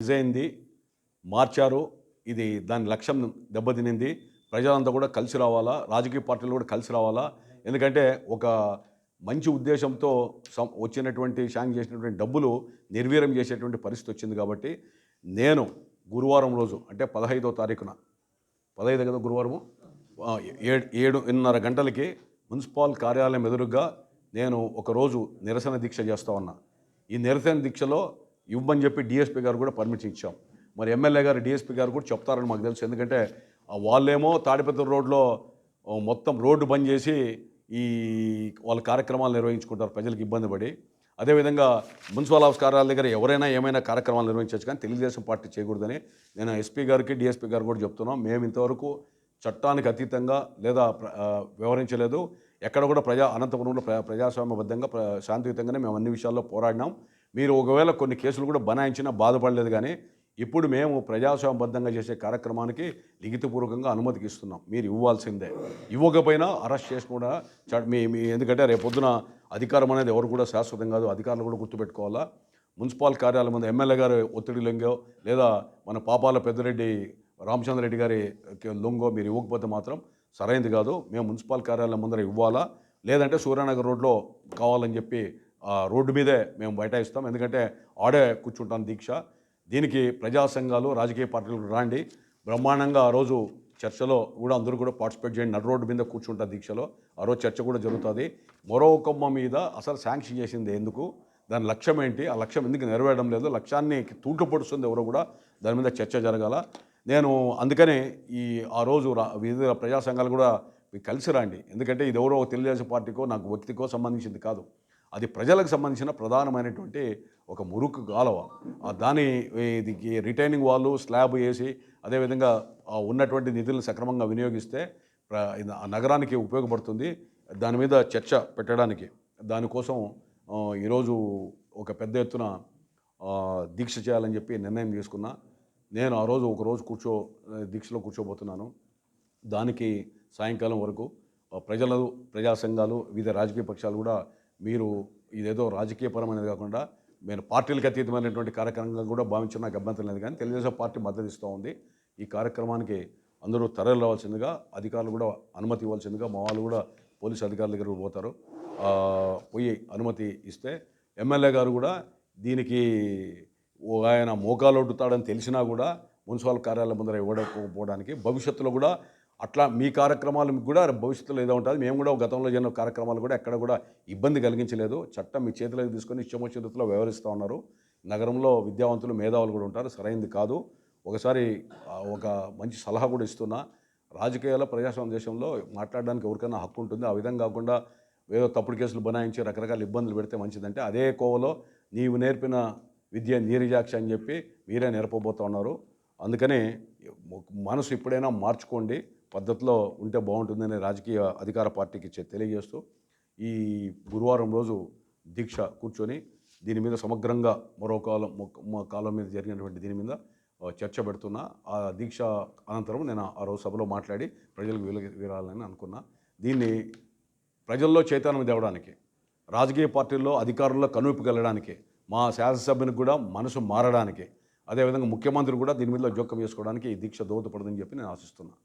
ఇదైంది మార్చారు. ఇది దాని లక్ష్యం దెబ్బతినింది. ప్రజలంతా కూడా కలిసి రావాలా రాజకీయ పార్టీలు కూడా కలిసి రావాలా. ఎందుకంటే ఒక మంచి ఉద్దేశంతో సం- వచ్చినటువంటి శాంక్ చేసినటువంటి డబ్బులు నిర్వీర్యం చేసేటువంటి పరిస్థితి వచ్చింది కాబట్టి నేను గురువారం రోజు అంటే పదహైదో తారీఖున పదహైదు కదా గురువారము ఆ, ఏడు ఏడున్నర గంటలకి మున్సిపల్ కార్యాలయం ఎదురుగా నేను ఒకరోజు నిరసన దీక్ష చేస్తా ఉన్నా. ఈ నిరసన దీక్షలో ఇవ్వమని చెప్పి డిఎస్పీ గారు కూడా పర్మిషన్ ఇచ్చాం. మరి ఎమ్మెల్యే గారు డిఎస్పీ గారు కూడా చెప్తారని మాకు తెలుసు. ఎందుకంటే వాళ్ళేమో తాడిపత్రి రోడ్లో మొత్తం రోడ్డు బంద్ చేసి ఈ వాళ్ళ కార్యక్రమాలు నిర్వహించుకుంటారు. ప్రజలకు ఇబ్బంది పడి. అదేవిధంగా మున్సిపల్ ఆఫీస్ కార్యాలయ దగ్గర ఎవరైనా ఏమైనా కార్యక్రమాలు నిర్వహించవచ్చు కానీ తెలుగుదేశం పార్టీ చేయకూడదని నేను ఎస్పీ గారికి డిఎస్పీ గారు కూడా చెప్తున్నాం. మేము ఇంతవరకు చట్టానికి అతీతంగా లేదా వ్యవహరించలేదు. ఎక్కడ కూడా ప్రజా అనంతపురంలో ప్ర ప్రజాస్వామ్యబద్ధంగా ప్ర శాంతియుతంగానే మేము అన్ని విషయాల్లో పోరాడినాం. మీరు ఒకవేళ కొన్ని కేసులు కూడా బనాయించినా బాధపడలేదు కానీ ఇప్పుడు మేము ప్రజాస్వామ్యబద్ధంగా చేసే కార్యక్రమానికి లిఖితపూర్వకంగా అనుమతికి ఇస్తున్నాం. మీరు ఇవ్వాల్సిందే. ఇవ్వకపోయినా అరెస్ట్ చేసి కూడా చ- మీ మీ ఎందుకంటే రేపు పొద్దున అధికారం అనేది ఎవరు కూడా శాశ్వతం కాదు. అధికారులు కూడా గుర్తుపెట్టుకోవాలా? మున్సిపల్ కార్యాలయం ముందు ఎమ్మెల్యే గారి ఒత్తిడి లొంగో లేదా మన పాపాల పెద్దరెడ్డి రామచంద్రరెడ్డి గారి లొంగో మీరు ఇవ్వకపోతే మాత్రం సరైనది కాదు. మేము మున్సిపల్ కార్యాలయం ముందర ఇవ్వాలా? లేదంటే సూర్యానగర్ రోడ్లో కావాలని చెప్పి రోడ్డు మీదే మేము బైఠాయిస్తాం. ఎందుకంటే ఆడే కూర్చుంటాం దీక్ష. దీనికి ప్రజా సంఘాలు రాజకీయ పార్టీలు రాండి. బ్రహ్మాండంగా ఆ రోజు చర్చలో కూడా అందరూ కూడా పార్టిసిపేట్ చేయండి. నడు రోడ్డు మీద కూర్చుంటారు దీక్షలో. ఆ రోజు చర్చ కూడా జరుగుతుంది. మరో కొమ్మ మీద అసలు శాంక్షన్ చేసింది ఎందుకు? దాని లక్ష్యం ఏంటి? ఆ లక్ష్యం ఎందుకు నెరవేరడం లేదు? లక్ష్యాన్ని తూట్లు పొడుస్తుంది ఎవరో కూడా. దాని మీద చర్చ జరగాల. నేను అందుకనే ఈ ఆ రోజు వివిధ ప్రజా సంఘాలు కూడా కలిసి రండి. ఎందుకంటే ఇది ఎవరో తెలుగుదేశం పార్టీకో నాకు వ్యక్తికో సంబంధించింది కాదు. అది ప్రజలకు సంబంధించిన ప్రధానమైనటువంటి ఒక మురుకు కాలువ దాని ఇది రిటైనింగ్ వాళ్ళు స్లాబ్ వేసి అదేవిధంగా ఉన్నటువంటి నిధులను సక్రమంగా వినియోగిస్తే ఆ నగరానికి ఉపయోగపడుతుంది. దాని మీద చర్చ పెట్టడానికి. దానికోసం ఈరోజు ఒక పెద్ద ఎత్తున దీక్ష చేయాలని చెప్పి నిర్ణయం తీసుకున్నా నేను ఆ రోజు ఒక రోజు కూర్చో దీక్షలో కూర్చోబోతున్నాను. దానికి సాయంకాలం వరకు ప్రజలు ప్రజా సంఘాలు వివిధ రాజకీయ పక్షాలు కూడా మీరు ఇదేదో రాజకీయపరమైనది కాకుండా నేను పార్టీలకు అతీతమైనటువంటి కార్యక్రమంగా కూడా భావించిన నాకు అభ్యంతరం లేదు కానీ తెలుగుదేశం పార్టీ మద్దతు ఇస్తూ ఉంది. ఈ కార్యక్రమానికి అందరూ తరలి రావాల్సిందిగా అధికారులు కూడా అనుమతి ఇవ్వాల్సిందిగా మా వాళ్ళు కూడా పోలీసు అధికారుల దగ్గర పోతారు. పోయి అనుమతి ఇస్తే ఎమ్మెల్యే గారు కూడా దీనికి ఓ ఆయన మోకాలు ఒడ్డుతాడని తెలిసినా కూడా మున్సిపల్ కార్యాలయం ముందర ఇవ్వకపోవడానికి భవిష్యత్తులో కూడా అట్లా మీ కార్యక్రమాలు కూడా భవిష్యత్తులో ఏదో ఉంటుంది. మేము కూడా గతంలో జరిగిన కార్యక్రమాలు కూడా ఎక్కడ కూడా ఇబ్బంది కలిగించలేదు. చట్టం మీ చేతిలోకి తీసుకొని ఇష్టమొచ్చినలో వ్యవహరిస్తూ ఉన్నారు. నగరంలో విద్యావంతులు మేధావులు కూడా ఉంటారు. సరైనది కాదు. ఒకసారి ఒక మంచి సలహా కూడా ఇస్తున్నా. రాజకీయాల ప్రజాస్వామ్య దేశంలో మాట్లాడడానికి ఎవరికైనా హక్కు ఉంటుంది. ఆ విధంగా కాకుండా ఏదో తప్పుడు కేసులు బనాయించి రకరకాల ఇబ్బందులు పెడితే మంచిదంటే అదే కోవలో నీవు నేర్పిన విద్య నీరిజాక్ష అని చెప్పి మీరే నేర్పబోతున్నారు అందుకని మనసు ఎప్పుడైనా మార్చుకోండి. పద్ధతిలో ఉంటే బాగుంటుందని రాజకీయ అధికార పార్టీకి తెలియజేస్తూ ఈ గురువారం రోజు దీక్ష కూర్చొని దీని మీద సమగ్రంగా మరో కాలం కాలం మీద జరిగినటువంటి దీని మీద చర్చ పెడుతున్నా. ఆ దీక్ష అనంతరం నేను ఆ రోజు సభలో మాట్లాడి ప్రజలకు వీల వీరాలని అనుకున్నా. దీన్ని ప్రజల్లో చైతన్యం తేవడానికి రాజకీయ పార్టీల్లో అధికారుల్లో కనువిప్పగలడానికి మా శాసనసభ్యునికి కూడా మనసు మారడానికి అదేవిధంగా ముఖ్యమంత్రి కూడా దీని మీద జోక్యం చేసుకోవడానికి ఈ దీక్ష దోహదపడదని చెప్పి నేను ఆశిస్తున్నాను